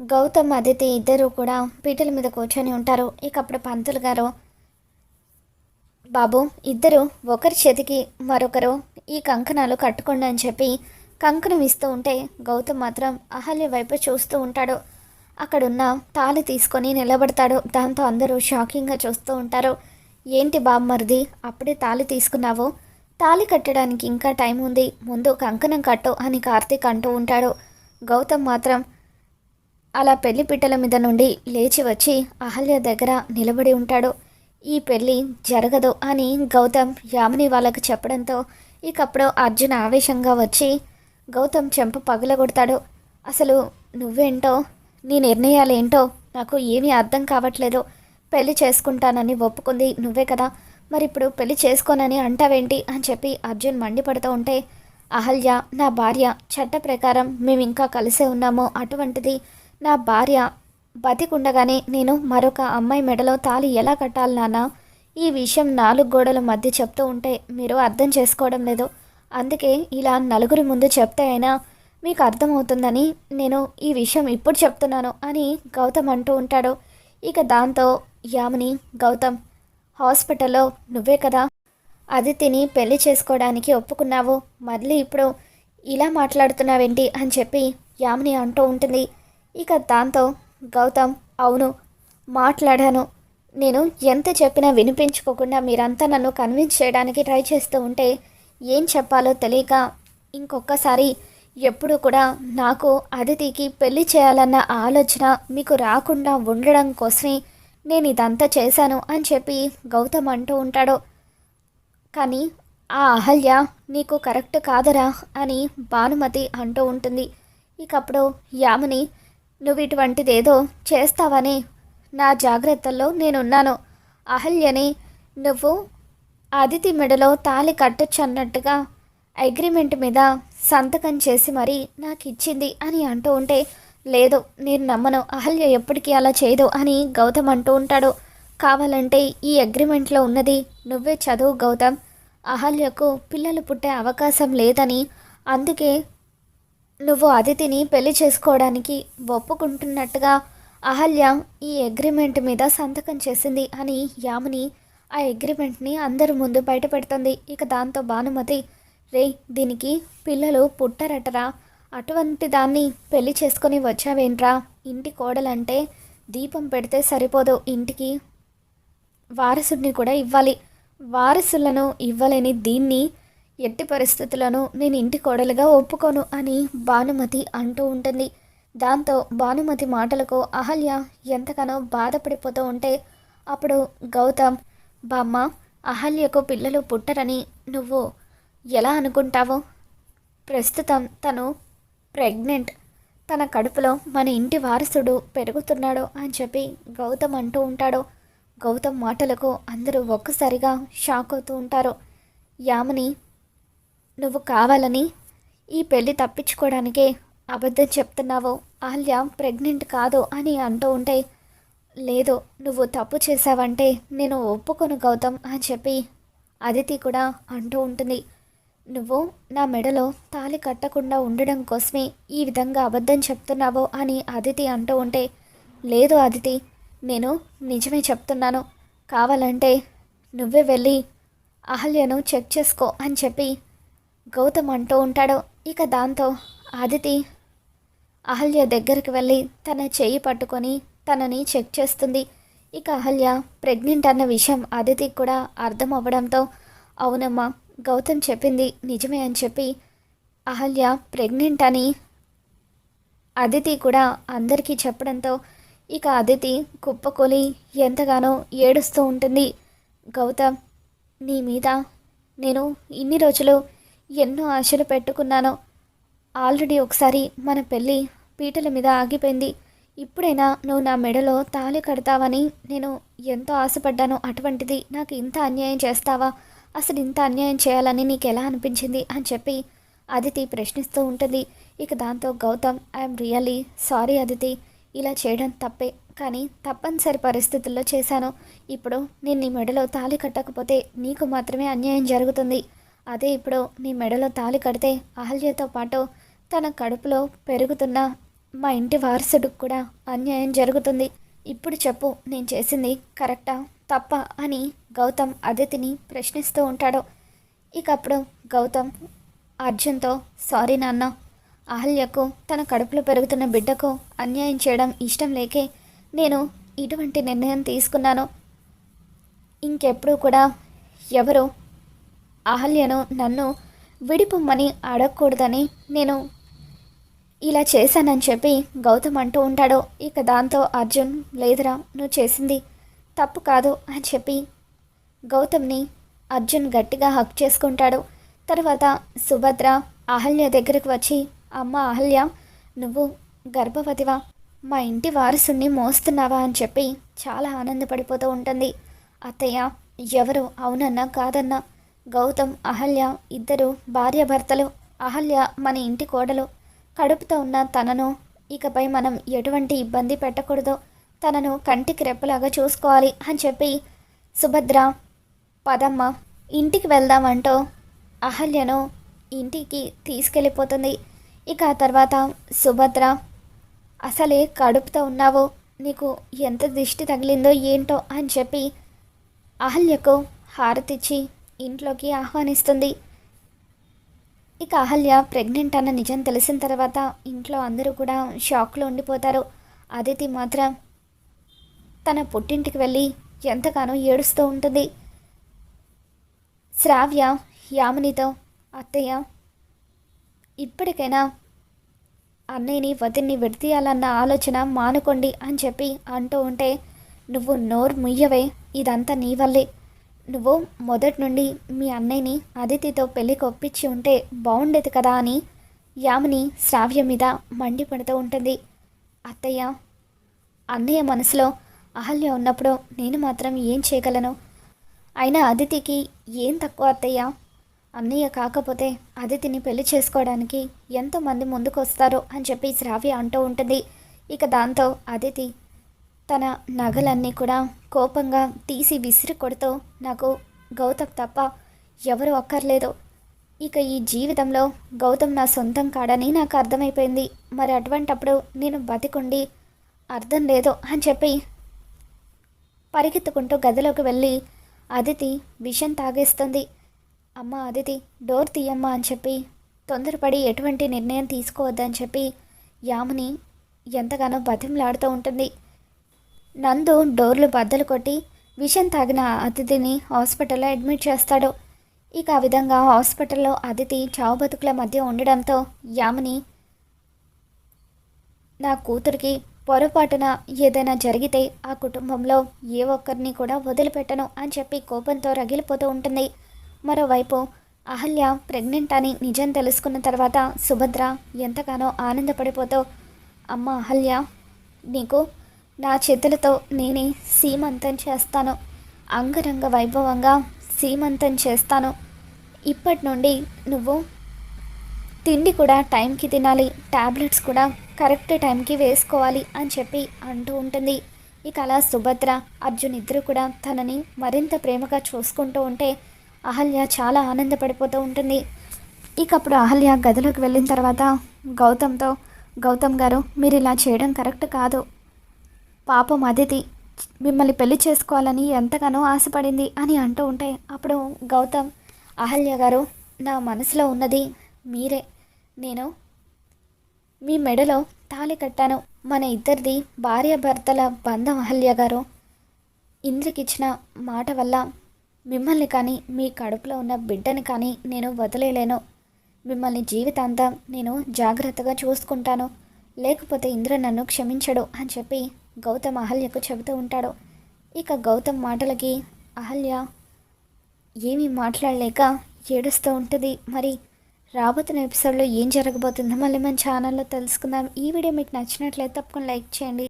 గౌతమ్ అదితి ఇద్దరు కూడా పీటల మీద కూర్చొని ఉంటారు. ఇక అప్పుడు పంతులు గారు బాబు ఇద్దరు ఒకరి చేతికి మరొకరు ఈ కంకణాలు కట్టుకోండి అని చెప్పి కంకణం ఇస్తూ ఉంటే గౌతమ్ మాత్రం అహల్య వైపు చూస్తూ ఉంటాడు. అక్కడున్న తాళి తీసుకొని నిలబడతాడు. దాంతో అందరూ షాకింగ్గా చూస్తూ ఉంటారు. ఏంటి బామ్మరిది అప్పుడే తాళి తీసుకున్నావు? తాళి కట్టడానికి ఇంకా టైం ఉంది. ముందు కంకణం కట్టు అని కార్తీక్ అంటూ ఉంటాడు. గౌతమ్ మాత్రం అలా పెళ్ళి పిట్టల మీద నుండి లేచి వచ్చి అహల్య దగ్గర నిలబడి ఉంటాడు. ఈ పెళ్ళి జరగదు అని గౌతమ్ యామిని వాళ్ళకు చెప్పడంతో ఇకప్పుడు అర్జున్ ఆవేశంగా వచ్చి గౌతమ్ చెంప పగులగొడతాడు. అసలు నువ్వేంటో నీ నిర్ణయాలేంటో నాకు ఏమీ అర్థం కావట్లేదు. పెళ్ళి చేసుకుంటానని ఒప్పుకుంది నువ్వే కదా. మరి ఇప్పుడు పెళ్ళి చేసుకోనని అంటావేంటి? అని చెప్పి అర్జున్ మండిపడుతూ ఉంటే అహల్య నా భార్య చట్ట ప్రకారం మేము ఇంకా కలిసే ఉన్నాము. అటువంటిది నా భార్య బతికుండగానే నేను మరొక అమ్మాయి మెడలో తాళి ఎలా కట్టాలి నాన్న? ఈ విషయం నాలుగు గోడల మధ్య చెప్తూ ఉంటే మీరు అర్థం చేసుకోవడం లేదు. అందుకే ఇలా నలుగురి ముందు చెప్తే అయినా మీకు అర్థమవుతుందని నేను ఈ విషయం ఇప్పుడు చెప్తున్నాను అని గౌతమ్ అంటూ ఉంటాడు. ఇక దాంతో యామిని గౌతమ్ హాస్పిటల్లో నువ్వే కదా? అదితిని పెళ్ళి చేసుకోవడానికి ఒప్పుకున్నావు. మళ్ళీ ఇప్పుడు ఇలా మాట్లాడుతున్నావేంటి అని చెప్పి యామిని అంటూ ఉంటుంది. ఇక దాంతో గౌతమ్ అవును మాట్లాడాను. నేను ఎంత చెప్పినా వినిపించుకోకుండా మీరంతా నన్ను కన్విన్స్ చేయడానికి ట్రై చేస్తూ ఉంటే ఏం చెప్పాలో తెలియక ఇంకొకసారి ఎప్పుడు కూడా నాకు అదితికి పెళ్ళి చేయాలన్న ఆలోచన మీకు రాకుండా ఉండడం కోసమే నేను ఇదంతా చేశాను అని చెప్పి గౌతమ్ అంటూ ఉంటాడు. కానీ ఆ అహల్య నీకు కరెక్ట్ కాదరా అని భానుమతి అంటూ ఉంటుంది. ఇకప్పుడు యామిని నువ్వు ఇటువంటిదేదో చేస్తావని నా జాగ్రత్తల్లో నేనున్నాను. అహల్యని నువ్వు అదితి మెడలో తాళి కట్టొచ్చు అన్నట్టుగా అగ్రిమెంట్ మీద సంతకం చేసి మరీ నాకు ఇచ్చింది అని అంటూ ఉంటే లేదు నేను నమ్మను. అహల్య ఎప్పటికీ అలా చేయదు అని గౌతమ్ అంటూ ఉంటాడు. కావాలంటే ఈ అగ్రిమెంట్లో ఉన్నది నువ్వే చదువు గౌతమ్. అహల్యకు పిల్లలు పుట్టే అవకాశం లేదని అందుకే నువ్వు అదితిని పెళ్ళి చేసుకోవడానికి ఒప్పుకుంటున్నట్టుగా అహల్య ఈ అగ్రిమెంట్ మీద సంతకం చేసింది అని యామిని ఆ అగ్రిమెంట్ని అందరి ముందు బయటపెడుతుంది. ఇక దాంతో భానుమతి రే దీనికి పిల్లలు పుట్టరటరా? అటువంటి దాన్ని పెళ్ళి చేసుకొని వచ్చావేంట్రా? ఇంటి కోడలంటే దీపం పెడితే సరిపోదు. ఇంటికి వారసుడిని కూడా ఇవ్వాలి. వారసులను ఇవ్వలేని దీన్ని ఎట్టి పరిస్థితులను నేను ఇంటి కోడలుగా ఒప్పుకోను అని భానుమతి అంటూ ఉంటుంది. దాంతో భానుమతి మాటలకు అహల్య ఎంతగానో బాధపడిపోతూ ఉంటే అప్పుడు గౌతమ్ బామ్మ అహల్యకు పిల్లలు పుట్టరని నువ్వు ఎలా అనుకుంటావో? ప్రస్తుతం తను ప్రెగ్నెంట్. తన కడుపులో మన ఇంటి వారసుడు పెరుగుతున్నాడు అని చెప్పి గౌతమ్ అంటూ ఉంటాడు. గౌతమ్ మాటలకు అందరూ ఒక్కసారిగా షాక్ అవుతూ ఉంటారు. యామని నువ్వు కావాలని ఈ పెళ్ళి తప్పించుకోవడానికే అబద్ధం చెప్తున్నావో ఆల్య ప్రెగ్నెంట్ కాదు అని అంటూ ఉంటే లేదు నువ్వు తప్పు చేసావంటే నేను ఒప్పుకొను గౌతమ్ అని చెప్పి అదితి కూడా అంటూ ఉంటుంది. నువ్వు నా మెడలో తాలి కట్టకుండా ఉండడం కోసమే ఈ విధంగా అబద్ధం చెప్తున్నావో అని అదితి అంటూ ఉంటే లేదు అదితి నేను నిజమే చెప్తున్నాను. కావాలంటే నువ్వే వెళ్ళి అహల్యను చెక్ చేసుకో అని చెప్పి గౌతమ్ అంటూ ఉంటాడు. ఇక దాంతో అదితి అహల్య దగ్గరికి వెళ్ళి తన చెయ్యి పట్టుకొని తనని చెక్ చేస్తుంది. ఇక అహల్య ప్రెగ్నెంట్ అన్న విషయం అదితికి కూడా అర్థం అవ్వడంతో అవునమ్మా గౌతమ్ చెప్పింది నిజమే అని చెప్పి అహల్య ప్రెగ్నెంట్ అని అదితి కూడా అందరికీ చెప్పడంతో ఇక అదితి కుప్పకొలి ఎంతగానో ఏడుస్తూ ఉంటుంది. గౌతమ్ నీ మీద నేను ఇన్ని రోజులు ఎన్నో ఆశలు పెట్టుకున్నాను. ఆల్రెడీ ఒకసారి మన పెళ్ళి పీటల మీద ఆగిపోయింది. ఇప్పుడైనా నువ్వు నా మెడలో తాళి కడతావని నేను ఎంతో ఆశపడ్డాను. అటువంటిది నాకు ఇంత అన్యాయం చేస్తావా? అసలు ఇంత అన్యాయం చేయాలని నీకు ఎలా అనిపించింది? అని చెప్పి అదితి ప్రశ్నిస్తూ ఉంటుంది. ఇక దాంతో Gautam I'm really sorry Aditi. ఇలా చేయడం తప్పే. కానీ తప్పనిసరి పరిస్థితుల్లో చేశాను. ఇప్పుడు నేను నీ మెడలో తాళి కట్టకపోతే నీకు మాత్రమే అన్యాయం జరుగుతుంది. అదే ఇప్పుడు నీ మెడలో తాళి కడితే అహల్యతో పాటు తన కడుపులో పెరుగుతున్న మా ఇంటి వారసుడికి కూడా అన్యాయం జరుగుతుంది. ఇప్పుడు చెప్పు నేను చేసింది కరెక్టా? తప్ప అని గౌతమ్ అదితిని ప్రశ్నిస్తూ ఉంటాడు. ఇక అప్పుడు గౌతమ్ అర్జున్తో సారీ నాన్న అహల్యకు తన కడుపులో పెరుగుతున్న బిడ్డకు అన్యాయం చేయడం ఇష్టం లేకే నేను ఇటువంటి నిర్ణయం తీసుకున్నాను. ఇంకెప్పుడు కూడా ఎవరు అహల్యను నన్ను విడిపొమ్మని అడగకూడదని నేను ఇలా చేశానని చెప్పి గౌతమ్ అంటూ ఉంటాడు. ఇక దాంతో అర్జున్ లేదురా నువ్వు చేసింది తప్పు కాదు అని చెప్పి గౌతమ్ని అర్జున్ గట్టిగా హక్ చేసుకుంటాడు. తర్వాత సుభద్ర అహల్య దగ్గరకు వచ్చి అమ్మ అహల్య నువ్వు గర్భవతివా? మా ఇంటి వారసుని మోస్తున్నావా? అని చెప్పి చాలా ఆనందపడిపోతూ ఉంటుంది. అత్తయ్య ఎవరు? అవునన్నా కాదన్నా? గౌతమ్ అహల్య ఇద్దరు భార్యాభర్తలు. అహల్య మన ఇంటి కోడలు. కడుపుతో ఉన్న తనను ఇకపై మనం ఎటువంటి ఇబ్బంది పెట్టకూడదు. తనను కంటికి రెప్పలాగా చూసుకోవాలి అని చెప్పి సుభద్ర పదమ్మ ఇంటికి వెళ్దామంటూ అహల్యను ఇంటికి తీసుకెళ్ళిపోతుంది. ఇక ఆ తర్వాత సుభద్ర అసలే కడుపుతో ఉన్నావు నీకు ఎంత దిష్టి తగిలిందో ఏంటో అని చెప్పి అహల్యకు హారతిచ్చి ఇంట్లోకి ఆహ్వానిస్తుంది. ఇక అహల్య ప్రెగ్నెంట్ అన్న నిజం తెలిసిన తర్వాత ఇంట్లో అందరూ కూడా షాక్లో ఉండిపోతారు. అదితి మాత్రం తన పుట్టింటికి వెళ్ళి ఎంతగానో ఏడుస్తూ ఉంటుంది. శ్రావ్య యామినితో అత్తయ్య ఇప్పటికైనా అన్నయ్యని వదిన్ని విడతీయాలన్న ఆలోచన మానుకోండి అని చెప్పి అంటూ ఉంటే నువ్వు నోరు ముయ్యవే ఇదంతా నీ వల్లే. నువ్వు మొదటి నుండి మీ అన్నయ్యని అదితితో పెళ్ళికి ఒప్పించి ఉంటే బాగుండేది కదా అని యామిని శ్రావ్య మీద మండిపడుతూ ఉంటుంది. అత్తయ్య అన్నయ్య మనసులో అహల్య ఉన్నప్పుడు నేను మాత్రం ఏం చేయగలను? అయినా అదితికి ఏం తక్కువ అత్తయ్య? అన్నయ్య కాకపోతే అదితిని పెళ్ళి చేసుకోవడానికి ఎంతోమంది ముందుకు వస్తారో అని చెప్పి శ్రావ్య అంటూ ఉంటుంది. ఇక దాంతో అదితి తన నగలన్నీ కూడా కోపంగా తీసి విసిరి కొడుతూ నాకు గౌతమ్ తప్ప ఎవరు అక్కర్లేదు. ఇక ఈ జీవితంలో గౌతమ్ నా సొంతం కాడని నాకు అర్థమైపోయింది. మరి అటువంటప్పుడు నేను బతికుండి అర్థం లేదు అని చెప్పి పరిగెత్తుకుంటూ గదిలోకి వెళ్ళి అదితి విషం తాగేస్తుంది. అమ్మ అదితి డోర్ తీయమ్మా అని చెప్పి తొందరపడి ఎటువంటి నిర్ణయం తీసుకోవద్దని చెప్పి యాముని ఎంతగానో బతిమలాడుతూ ఉంటుంది. నందు డోర్లు బద్దలు కొట్టి విషం తాగిన అతిథిని హాస్పిటల్లో అడ్మిట్ చేస్తాడు. ఇక ఆ విధంగా హాస్పిటల్లో అతిథి చావు బతుకుల మధ్య ఉండడంతో యామిని నా కూతురికి పొరపాటున ఏదైనా జరిగితే ఆ కుటుంబంలో ఏ ఒక్కరిని కూడా వదిలిపెట్టను అని చెప్పి కోపంతో రగిలిపోతూ ఉంటుంది. మరోవైపు అహల్య ప్రెగ్నెంట్ అని నిజం తెలుసుకున్న తర్వాత సుభద్ర ఎంతగానో ఆనందపడిపోతూ అమ్మ అహల్య నీకు నా చేతులతో నేనే సీమంతం చేస్తాను. అంగరంగ వైభవంగా సీమంతం చేస్తాను. ఇప్పటి నుండి నువ్వు తిండి కూడా టైంకి తినాలి. ట్యాబ్లెట్స్ కూడా కరెక్ట్ టైంకి వేసుకోవాలి అని చెప్పి అంటూ ఉంటుంది. ఇక అలా సుభద్ర అర్జున్ ఇద్దరు కూడా తనని మరింత ప్రేమగా చూసుకుంటూ ఉంటే అహల్య చాలా ఆనందపడిపోతూ ఉంటుంది. ఇక అప్పుడు అహల్య గదిలోకి వెళ్ళిన తర్వాత గౌతమ్తో గౌతమ్ గారు మీరు ఇలా చేయడం కరెక్ట్ కాదు. పాపం అదితి మిమ్మల్ని పెళ్ళి చేసుకోవాలని ఎంతగానో ఆశపడింది అని అంటూ ఉంటే అప్పుడు గౌతమ్ అహల్య గారు నా మనసులో ఉన్నది మీరే. నేను మీ మెడలో తాళి కట్టాను. మన ఇద్దరిది భార్యాభర్తల బంధం అహల్య గారు. ఇంద్రకిచ్చిన మాట వల్ల మిమ్మల్ని కానీ మీ కడుపులో ఉన్న బిడ్డని కానీ నేను వదిలేలేను. మిమ్మల్ని జీవితాంతం నేను జాగ్రత్తగా చూసుకుంటాను. లేకపోతే ఇంద్ర నన్ను క్షమించడు అని చెప్పి గౌతమ్ అహల్యకు చెబుతూ ఉంటాడు. ఇక గౌతమ్ మాటలకి అహల్య ఏమీ మాట్లాడలేక ఏడుస్తూ ఉంటుంది. మరి రాబోతున్న ఎపిసోడ్లో ఏం జరగబోతుందో మళ్ళీ మన ఛానల్లో తెలుసుకుందాం. ఈ వీడియో మీకు నచ్చినట్లయితే తప్పకుండా లైక్ చేయండి.